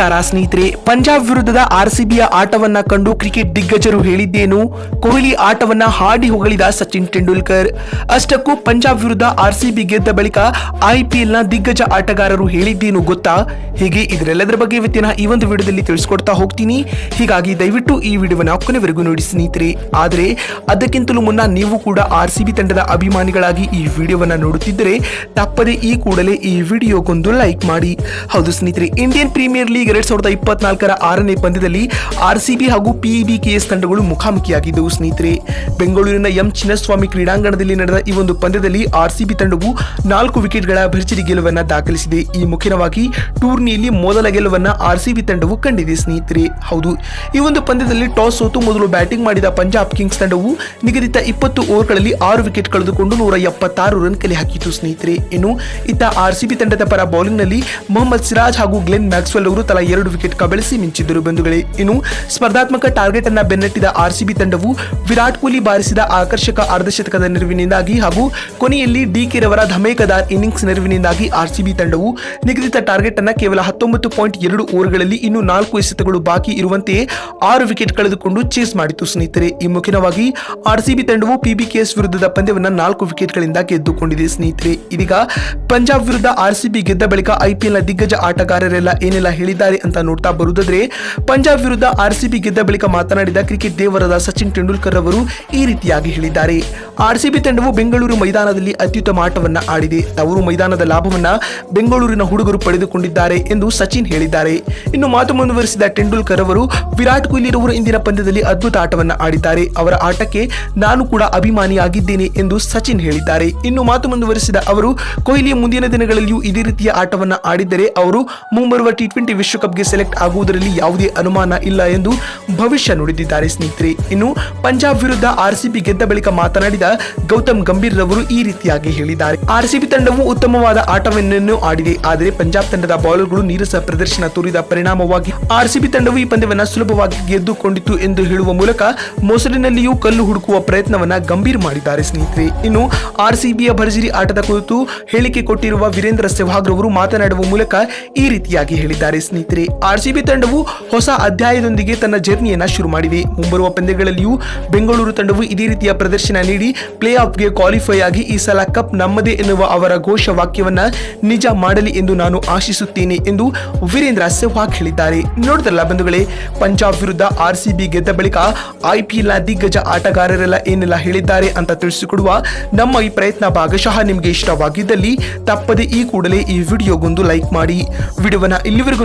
ನಮಸ್ಕಾರ ಸ್ನೇಹಿತರೆ, ಪಂಜಾಬ್ ವಿರುದ್ಧದ ಆರ್ಸಿಬಿಯ ಆಟವನ್ನ ಕಂಡು ಕ್ರಿಕೆಟ್ ದಿಗ್ಗಜರು ಹೇಳಿದ್ದೇನು? ಕೊಹ್ಲಿ ಆಟವನ್ನ ಹಾಡಿ ಹೊಗಳಿದ ಸಚಿನ್ ತೆಂಡೂಲ್ಕರ್. ಅಷ್ಟಕ್ಕೂ ಪಂಜಾಬ್ ವಿರುದ್ಧ ಆರ್ಸಿಬಿ ಗೆದ್ದ ಬಳಿಕ ಐಪಿಎಲ್ನ ದಿಗ್ಗಜ ಆಟಗಾರರು ಹೇಳಿದ್ದೇನು ಗೊತ್ತಾ? ಹೀಗೆ ಇದರೆಲ್ಲದರ ಬಗ್ಗೆ ಇವತ್ತಿನ ಈ ಒಂದು ವಿಡಿಯೋದಲ್ಲಿ ತಿಳಿಸ್ಕೊಡ್ತಾ ಹೋಗ್ತೀನಿ. ಹೀಗಾಗಿ ದಯವಿಟ್ಟು ಈ ವಿಡಿಯೋವನ್ನು ಕೊನೆವರೆಗೂ ನೋಡಿ ಸ್ನೇಹಿತರೆ. ಆದರೆ, ಅದಕ್ಕಿಂತಲೂ ಮುನ್ನ ನೀವು ಕೂಡ ಆರ್ ಸಿಬಿ ತಂಡದ ಅಭಿಮಾನಿಗಳಾಗಿ ಈ ವಿಡಿಯೋವನ್ನು ನೋಡುತ್ತಿದ್ದರೆ, ತಪ್ಪದೆ ಈ ಕೂಡಲೇ ಈ ವಿಡಿಯೋಗೊಂದು ಲೈಕ್ ಮಾಡಿ. ಹೌದು ಸ್ನೇಹಿತರೆ, ಇಂಡಿಯನ್ ಪ್ರೀಮಿಯರ್ ಲೀಗ್ ಎರಡ್ ಸಾವಿರದ ಇಪ್ಪತ್ನಾಲ್ಕರ ಆರನೇ ಪಂದ್ಯದಲ್ಲಿ ಆರ್ ಸಿಬಿ ಹಾಗೂ ಪಿಇಬಿ ಕೆಎಸ್ ತಂಡಗಳು ಮುಖಾಮುಖಿಯಾಗಿದ್ದವು, ಸ್ನೇಹಿತರೆ. ಬೆಂಗಳೂರಿನ ಎಂ. ಚಿನ್ನಸ್ವಾಮಿ ಕ್ರೀಡಾಂಗಣದಲ್ಲಿ ನಡೆದ ಈ ಒಂದು ಪಂದ್ಯದಲ್ಲಿ ಆರ್ ಸಿಬಿ ತಂಡವು ನಾಲ್ಕು ವಿಕೆಟ್ಗಳ ಭರ್ಜರಿ ಗೆಲುವನ್ನ ದಾಖಲಿಸಿದೆ. ಈ ಮುಖ್ಯವಾಗಿ ಟೂರ್ನಿಯಲ್ಲಿ ಮೊದಲ ಗೆಲುವನ್ನ ಆರ್ ಸಿಬಿ ತಂಡವು ಕಂಡಿದೆ, ಸ್ನೇಹಿತರೆ. ಹೌದು, ಈ ಒಂದು ಪಂದ್ಯದಲ್ಲಿ ಟಾಸ್ ಸೋತು ಮೊದಲು ಬ್ಯಾಟಿಂಗ್ ಮಾಡಿದ ಪಂಜಾಬ್ ಕಿಂಗ್ಸ್ ತಂಡವು ನಿಗದಿತ ಇಪ್ಪತ್ತು ಓವರ್ಗಳಲ್ಲಿ ಆರು ವಿಕೆಟ್ ಕಳೆದುಕೊಂಡು ನೂರ ಎಪ್ಪತ್ತಾರು ರನ್ ಕಲೆ ಹಾಕಿತು ಸ್ನೇಹಿತರೆ. ಇನ್ನು, ಇತ್ತ ಆರ್ ಸಿಬಿ ತಂಡದ ಪರ ಬೌಲಿಂಗ್ನಲ್ಲಿ ಮೊಹಮ್ಮದ್ ಸಿರಾಜ್ ಹಾಗೂ ಗ್ಲೆನ್ ಮ್ಯಾಕ್ಸ್ವೆಲ್ ಅವರು ತಲಾ ಎರಡು ವಿಕೆಟ್ ಕಬಳಿಸಿ ಮಿಂಚಿದ್ದರು ಬಂಧುಗಳೇ. ಇನ್ನು ಸ್ಪರ್ಧಾತ್ಮಕ ಟಾರ್ಗೆಟ್ ಅನ್ನ ಬೆನ್ನಟ್ಟಿದ ಆರ್ಸಿಬಿ ತಂಡವು ವಿರಾಟ್ ಕೊಹ್ಲಿ ಬಾರಿಸಿದ ಆಕರ್ಷಕ ಅರ್ಧಶತಕದ ನೆರವಿನಿಂದಾಗಿ ಹಾಗೂ ಕೊನೆಯಲ್ಲಿ ಡಿಕೆ ರವರ ಧಮೇಕದಾರ್ ಇನ್ನಿಂಗ್ಸ್ ನೆರವಿನಿಂದಾಗಿ ಆರ್ಸಿಬಿ ತಂಡವು ನಿಗದಿತ ಟಾರ್ಗೆಟ್ ಅನ್ನ ಕೇವಲ ಹತ್ತೊಂಬತ್ತು ಪಾಯಿಂಟ್ ಎರಡು ಓವರ್ಗಳಲ್ಲಿ ಇನ್ನು ನಾಲ್ಕು ಎಸೆತಗಳು ಬಾಕಿ ಇರುವಂತೆಯೇ ಆರು ವಿಕೆಟ್ ಕಳೆದುಕೊಂಡು ಚೇಸ್ ಮಾಡಿತು ಸ್ನೇಹಿತರೆ. ಈ ಮುಖ್ಯವಾಗಿ ಆರ್ಸಿಬಿ ತಂಡವು ಪಿಬಿಕೆಎಸ್ ವಿರುದ್ಧದ ಪಂದ್ಯವನ್ನ ನಾಲ್ಕು ವಿಕೆಟ್ಗಳಿಂದ ಗೆದ್ದುಕೊಂಡಿದೆ ಸ್ನೇಹಿತರೆ. ಇದೀಗ ಪಂಜಾಬ್ ವಿರುದ್ಧ ಆರ್ಸಿಬಿ ಗೆದ್ದ ಬಳಿಕ ಐಪಿಎಲ್ನ ದಿಗ್ಗಜ ಆಟಗಾರರೆಲ್ಲ ಏನೆಲ್ಲ ಹೇಳಿದ್ದಾರೆ ಅಂತ ನೋಡ್ತಾ ಬರುವುದಾದ್ರೆ, ಪಂಜಾಬ್ ವಿರುದ್ಧ ಆರ್ ಸಿಬಿ ಗೆದ್ದ ಬಳಿಕ ಮಾತನಾಡಿದ ಕ್ರಿಕೆಟ್ ದೇವರಾದ ಸಚಿನ್ ತೆಂಡೂಲ್ಕರ್ ಅವರು ಈ ರೀತಿಯಾಗಿ ಹೇಳಿದ್ದಾರೆ. ಆರ್ ಸಿಬಿ ತಂಡವು ಬೆಂಗಳೂರು ಮೈದಾನದಲ್ಲಿ ಅತ್ಯುತ್ತಮ ಆಟವನ್ನ ಆಡಿದೆ. ತವರು ಮೈದಾನದ ಲಾಭವನ್ನ ಬೆಂಗಳೂರಿನ ಹುಡುಗರು ಪಡೆದುಕೊಂಡಿದ್ದಾರೆ ಎಂದು ಸಚಿನ್ ಹೇಳಿದ್ದಾರೆ. ಇನ್ನು ಮಾತು ಮುಂದುವರಿಸಿದ ತೆಂಡೂಲ್ಕರ್ ಅವರು, ವಿರಾಟ್ ಕೊಹ್ಲಿ ರವರು ಇಂದಿನ ಪಂದ್ಯದಲ್ಲಿ ಅದ್ಭುತ ಆಟವನ್ನ ಆಡಿದ್ದಾರೆ. ಅವರ ಆಟಕ್ಕೆ ನಾನು ಕೂಡ ಅಭಿಮಾನಿಯಾಗಿದ್ದೇನೆ ಎಂದು ಸಚಿನ್ ಹೇಳಿದ್ದಾರೆ. ಇನ್ನು ಮಾತು ಮುಂದುವರಿಸಿದ ಅವರು, ಕೊಹ್ಲಿ ಮುಂದಿನ ದಿನಗಳಲ್ಲಿಯೂ ಇದೇ ರೀತಿಯ ಆಟವನ್ನ ಆಡಿದ್ದರೆ ಅವರು ಮುಂಬರುವ ಟಿ ಟ್ವೆಂಟಿ ವಿಶ್ವಕಪ್ಗೆ ಸೆಲೆಕ್ಟ್ ಆಗುವುದರಲ್ಲಿ ಯಾವುದೇ ಅನುಮಾನ ಇಲ್ಲ ಎಂದು ಭವಿಷ್ಯ ನುಡಿದಿದ್ದಾರೆ ಸ್ನೇಹಿತರೆ. ಇನ್ನು ಪಂಜಾಬ್ ವಿರುದ್ಧ ಆರ್ಸಿಬಿ ಗೆದ್ದ ಬಳಿಕ ಮಾತನಾಡಿದ ಗೌತಮ್ ಗಂಭೀರ್ ರವರು ಈ ರೀತಿಯಾಗಿ ಹೇಳಿದ್ದಾರೆ. ಆರ್ಸಿಬಿ ತಂಡವು ಉತ್ತಮವಾದ ಆಟವನ್ನು ಆಡಿದೆ, ಆದರೆ ಪಂಜಾಬ್ ತಂಡದ ಬೌಲರ್ಗಳು ನೀರಸ ಪ್ರದರ್ಶನ ತೋರಿದ ಪರಿಣಾಮವಾಗಿ ಆರ್ಸಿಬಿ ತಂಡವು ಈ ಪಂದ್ಯವನ್ನು ಸುಲಭವಾಗಿ ಗೆದ್ದುಕೊಂಡಿತು ಎಂದು ಹೇಳುವ ಮೂಲಕ ಮೊಸರಿನಲ್ಲಿಯೂ ಕಲ್ಲು ಹುಡುಕುವ ಪ್ರಯತ್ನವನ್ನ ಗಂಭೀರ್ ಮಾಡಿದ್ದಾರೆ ಸ್ನೇಹಿತರೆ. ಇನ್ನು ಆರ್ಸಿಬಿಯ ಭರ್ಜರಿ ಆಟದ ಕುರಿತು ಹೇಳಿಕೆ ಕೊಟ್ಟಿರುವ ವೀರೇಂದ್ರ ಸೆಹ್ವಾಗ್ ರವರು ಮಾತನಾಡುವ ಮೂಲಕ ಈ ರೀತಿಯಾಗಿ ಹೇಳಿದ್ದಾರೆ ಸ್ನೇಹಿತರೆ. ಆರ್ಸಿಬಿ ತಂಡವು ಹೊಸ ಅಧ್ಯಾಯದೊಂದಿಗೆ ತನ್ನ ಜರ್ನಿಯನ್ನ ಶುರು ಮಾಡಿದೆ. ಮುಂಬರುವ ಪಂದ್ಯಗಳಲ್ಲಿಯೂ ಬೆಂಗಳೂರು ತಂಡವು ಇದೇ ರೀತಿಯ ಪ್ರದರ್ಶನ ನೀಡಿ ಪ್ಲೇ ಆಫ್ಗೆ ಕ್ವಾಲಿಫೈ ಆಗಿ ಈ ಸಲ ಕಪ್ ನಮ್ಮದೇ ಎನ್ನುವ ಅವರ ಘೋಷ ವಾಕ್ಯವನ್ನ ನಿಜ ಮಾಡಲಿ ಎಂದು ನಾನು ಆಶಿಸುತ್ತೇನೆ ಎಂದು ವೀರೇಂದ್ರ ಸೆಹ್ವಾಗ್ ಹೇಳಿದ್ದಾರೆ. ನೋಡಿದ್ರಲ್ಲ ಬಂಧುಗಳೇ, ಪಂಜಾಬ್ ವಿರುದ್ಧ ಆರ್ ಸಿ ಬಿ ಗೆದ್ದ ಬಳಿಕ ಐಪಿಎಲ್ನ ದಿಗ್ಗಜ ಆಟಗಾರರೆಲ್ಲ ಏನೆಲ್ಲ ಹೇಳಿದ್ದಾರೆ ಅಂತ ತಿಳಿಸಿಕೊಡುವ ನಮ್ಮ ಈ ಪ್ರಯತ್ನ ಭಾಗಶಃ ನಿಮಗೆ ಇಷ್ಟವಾಗಿದ್ದಲ್ಲಿ ತಪ್ಪದೆ ಈ ಕೂಡಲೇ ಈ ವಿಡಿಯೋಗೊಂದು ಲೈಕ್ ಮಾಡಿ. ವಿಡಿಯೋವನ್ನ ಇಲ್ಲಿವರೆಗೂ